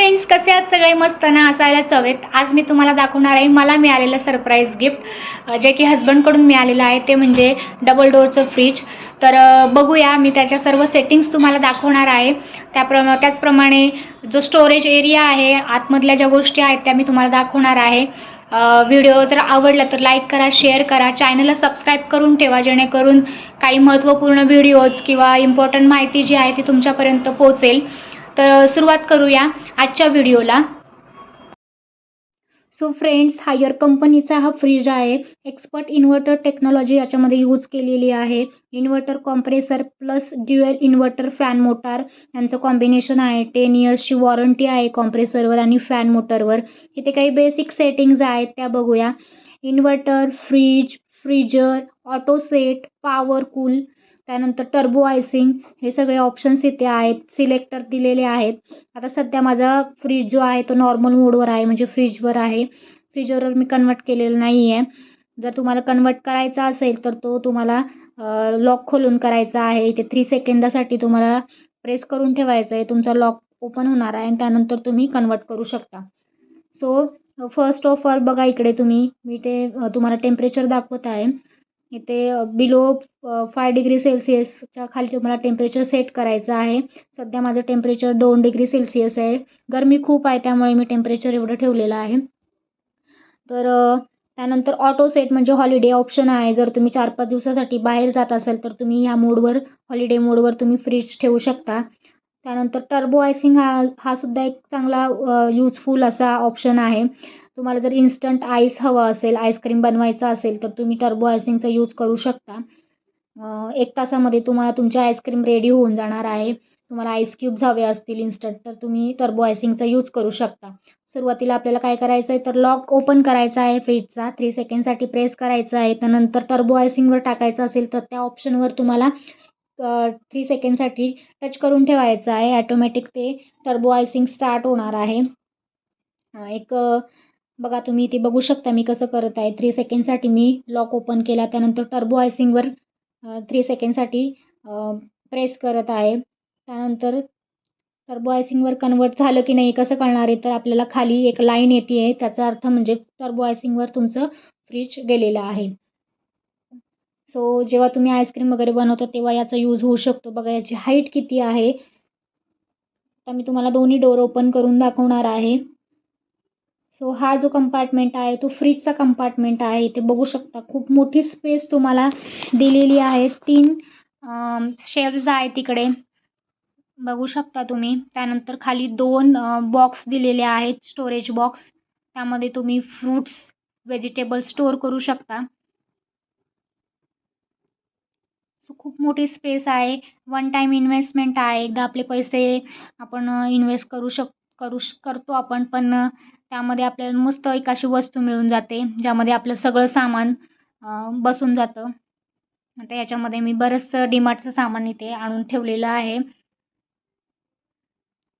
Friends कसे आहात? सगळे मस्त ना? असायला हवेत आज मी तुम्हाला दाखवणार आहे मला मिळालेलं सरप्राईज गिफ्ट जे की हस्बंडकडून मिळालेलं आहे ते म्हणजे डबल डोअरचं फ्रीज तर बघूया मी त्याच्या सर्व सेटिंग्स तुम्हाला दाखवणार आहे. त्याप्रमा त्याचप्रमाणे जो स्टोरेज एरिया आहे आतमधल्या ज्या गोष्टी आहेत त्या मी तुम्हाला दाखवणार आहे. व्हिडिओ जर आवडला तर लाईक करा शेअर करा. चॅनलला सबस्क्राईब करून ठेवा जेणेकरून काही महत्त्वपूर्ण व्हिडिओज किंवा इम्पॉर्टंट माहिती जी आहे ती तुमच्यापर्यंत पोहोचेल. तर सुरुवात करूया आजच्या व्हिडिओला. सो फ्रेंड्स हायर कंपनीचा हा फ्रीज आहे. एक्सपर्ट इन्व्हर्टर टेक्नॉलॉजी याच्यामध्ये यूज केलेली आहे. Inverter compressor plus dual inverter fan motor यांचं कॉम्बिनेशन आहे. टेन इयर्सची वॉरंटी आहे कॉम्प्रेसरवर आणि फॅन मोटरवर इथे काही बेसिक सेटिंग्ज आहेत त्या बघूया. Inverter fridge freezer auto set power cool त्यानंतर टर्बो आयसिंग हे सगळे ऑप्शन्स इथे आहेत. सिलेक्टर दिलेले आहेत. आता सध्या माझा फ्रीज जो आहे तो नॉर्मल मोडवर आहे. म्हणजे फ्रीजवर आहे. फ्रीजवर मी कन्वर्ट केलेलं नाही आहे जर तुम्हाला कन्वर्ट करायचा असेल तर तो तुम्हाला लॉक खोलून करायचा आहे. इथे थ्री सेकंदासाठी तुम्हाला प्रेस करून ठेवायचं आहे. तुमचा लॉक ओपन होणार आहे आणि त्यानंतर तुम्ही कन्वर्ट करू शकता. सो फर्स्ट ऑफ ऑल बघा इकडे तुम्ही. मी ते तुम्हाला टेम्परेचर दाखवत आहे. इथे बिलो फाय डिग्री सेल्सिअसच्या खाली तुम्हाला टेम्परेचर सेट करायचं आहे. सध्या माझं टेम्परेचर दोन डिग्री सेल्सिअस आहे. गरमी खूप आहे त्यामुळे मी टेम्परेचर एवढं ठेवलेलं आहे. तर त्यानंतर ऑटो सेट म्हणजे हॉलिडे ऑप्शन आहे. जर तुम्ही चार पाच दिवसासाठी बाहेर जात असाल तर तुम्ही ह्या मोडवर हॉलिडे मोडवर तुम्ही फ्रीज ठेवू शकता. त्यानंतर टर्बो आयसिंग हा हा सुद्धा एक चांगला यूजफुल असा ऑप्शन आहे. तुम्हाला जर इन्स्टंट आईस हवा असेल आईस्क्रीम बनवायचा असेल तर तुम्ही टर्बो आयसिंगचा यूज करू शकता. एक तासामध्ये तुम्हाला तुमची आईस्क्रीम रेडी होऊन जाणार आहे. तुम्हाला आईस क्यूब्स हवे असतील इन्स्टंट तर तुम्ही टर्बो आयसिंगचा यूज करू शकता. सुरुवातीला आपल्याला काय करायचं आहे तर लॉक ओपन करायचा आहे फ्रीजचा थ्री सेकंडसाठी प्रेस करायचा आहे. त्यानंतर टर्बो आयसिंगवर टाकायचं असेल तर त्या ऑप्शनवर तुम्हाला थ्री सेकंडसाठी टच करून ठेवायचं आहे. ॲटोमॅटिक ते टर्बो आयसिंग स्टार्ट होणार आहे. एक बघा तुम्ही इथे बघू शकता मी कसं करत आहे. थ्री सेकंडसाठी मी लॉक ओपन केला. त्यानंतर टर्बो आयसिंगवर थ्री सेकंडसाठी प्रेस करत आहे. त्यानंतर टर्बो आयसिंगवर कन्वर्ट झालं की नाही कसं कळणार आहे? तर आपल्याला खाली एक लाईन येते आहे त्याचा अर्थ म्हणजे टर्बो आयसिंगवर तुमचं फ्रीज गेलेलं आहे. सो जेव्हा तुम्ही आईस्क्रीम वगैरे बनवता तेव्हा याचा यूज होऊ शकतो. बघा याची हाईट किती आहे? आता मी तुम्हाला दोन्ही डोअर ओपन करून दाखवणार आहे. सो हा जो कंपार्टमेंट आहे तो फ्रीजचा कंपार्टमेंट आहे. इथे बघू शकता खूप मोठी स्पेस तुम्हाला दिलेली आहे. तीन शेल्फ्स आहेत तिकडे बघू शकता तुम्ही. त्यानंतर खाली दोन बॉक्स दिलेले आहेत स्टोरेज बॉक्स त्यामध्ये तुम्ही फ्रूट्स व्हेजिटेबल स्टोअर करू शकता. सो खूप मोठी स्पेस आहे. वन टाईम इन्व्हेस्टमेंट आहे. एकदा आपले पैसे आपण इन्व्हेस्ट करू शकतो. करू श करतो आपण पण त्यामध्ये आपल्याला मस्त एक अशी वस्तू मिळून जाते ज्यामध्ये आपलं सगळं सामान बसून जातं. आता याच्यामध्ये मी बरंचसं डीमार्टचं सामान इथे आणून ठेवलेलं आहे.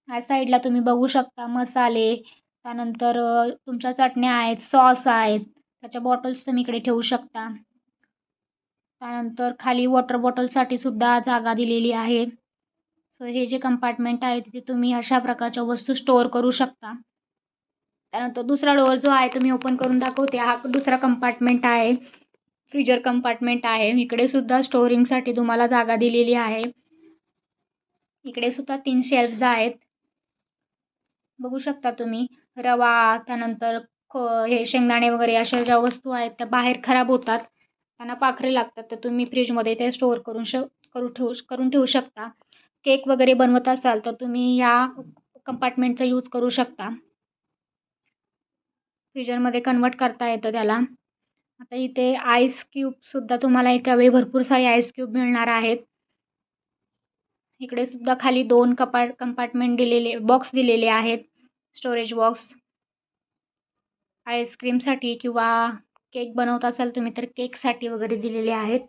ह्या साईडला तुम्ही बघू शकता मसाले त्यानंतर तुमच्या चटण्या आहेत सॉस आहेत त्याच्या बॉटल्स तुम्ही इकडे ठेवू शकता. त्यानंतर खाली वॉटर बॉटलसाठी सुद्धा जागा दिलेली आहे. सो हे जे कंपार्टमेंट आहे तिथे तुम्ही अशा प्रकारच्या वस्तू स्टोअर करू शकता. त्यानंतर दुसरा डोअर जो आहे तो मी ओपन करून दाखवते. हा दुसरा कंपार्टमेंट आहे. फ्रीजर कंपार्टमेंट आहे. इकडे सुद्धा स्टोरिंगसाठी तुम्हाला जागा दिलेली आहे. इकडे सुद्धा तीन शेल्फ्स आहेत. बघू शकता तुम्ही. रवा त्यानंतर खो हे शेंगदाणे वगैरे अशा ज्या वस्तू आहेत त्या बाहेर खराब होतात. त्यांना पाखरे लागतात तर तुम्ही फ्रीजमध्ये ते स्टोअर करून श करू ठेवू करून ठेवू शकता. केक वगैरे बनवत असाल तर तुम्ही या कंपार्टमेंटचा यूज करू शकता. फ्रीजरमध्ये कन्वर्ट करता येतं त्याला. आता इथे आईस क्यूबसुद्धा तुम्हाला एका वेळी भरपूर सारे आईस क्यूब मिळणार आहेत. इकडे सुद्धा खाली दोन कपाट कंपार्टमेंट दिलेले बॉक्स दिलेले आहेत. स्टोरेज बॉक्स आईस्क्रीमसाठी किंवा केक बनवत असाल तुम्ही तर केकसाठी वगैरे दिलेले आहेत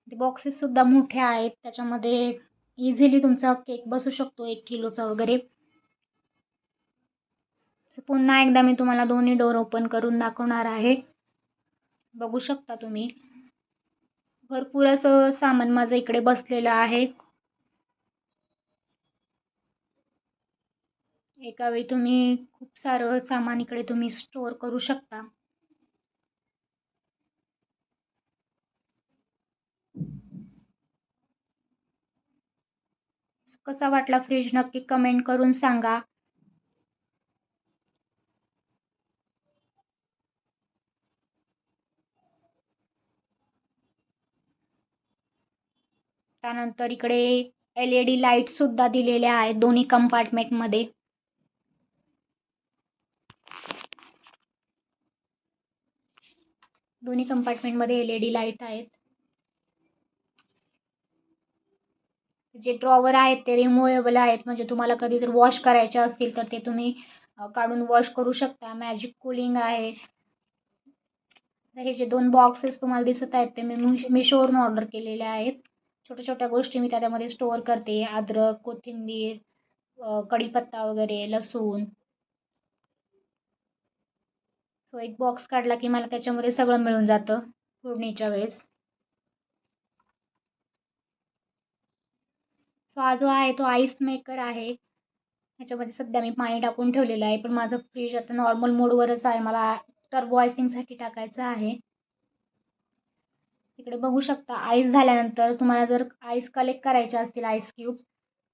ते बॉक्सेससुद्धा मोठे आहेत. त्याच्यामध्ये इझिली तुमचा केक बसू शकतो एक किलोचा वगैरे. पुन्हा एकदा मी तुम्हाला दोन्ही डोअर ओपन करून दाखवणार आहे. बघू शकता तुम्ही. भरपूर असं सामान माझं इकडे बसलेलं आहे. एकावेळी तुम्ही खूप सारं सामान इकडे तुम्ही स्टोअर करू शकता. कसा वाटला फ्रीज नक्की कमेंट करून सांगा. त्यानंतर इकडे एल ई डी लाइट सुद्धा दिलेल्या आहेत दोन्ही कंपार्टमेंटमध्ये दोन्ही कंपार्टमेंटमध्ये एल ई डी लाइट आहेत. जे ड्रॉवर आहेत ते रिमुवेबल आहेत. म्हणजे तुम्हाला कधी जर वॉश करायचे असतील तर ते तुम्ही काढून वॉश करू शकता. मॅजिक कुलिंग आहे. हे जे दोन बॉक्सेस तुम्हाला दिसत आहेत ते मी मिशोवरून ऑर्डर केलेले आहेत. छोट्या छोट्या गोष्टी मी त्याच्यामध्ये स्टोअर करते. अद्रक कोथिंबीर कढीपत्ता वगैरे लसूण. सो एक बॉक्स काढला की मला त्याच्यामध्ये सगळं मिळून जातं फोडणीच्या वेळेस. सो हा जो आहे तो आईस मेकर आहे. ह्याच्यामध्ये सध्या मी पाणी टाकून ठेवलेलं आहे. पण माझं फ्रीज आता नॉर्मल मोडवरच आहे. मला टर्बो आयसिंगसाठी टाकायचं आहे. इकडे बघू शकता आईस झाल्यानंतर तुम्हाला जर आईस कलेक्ट करायचे असतील आईस क्यूब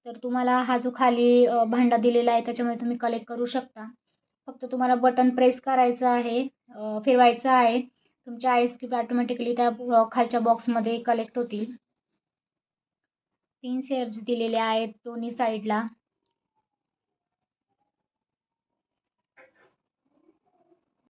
तर तुम्हाला हा जो खाली भांडा दिलेला आहे त्याच्यामध्ये तुम्ही कलेक्ट करू शकता. फक्त तुम्हाला बटन प्रेस करायचं आहे फिरवायचं आहे. तुमच्या आईस क्यूब ऑटोमॅटिकली त्या खालच्या बॉक्समध्ये कलेक्ट होतील. तीन शेप्स दिलेले आहेत दोन्ही साईडला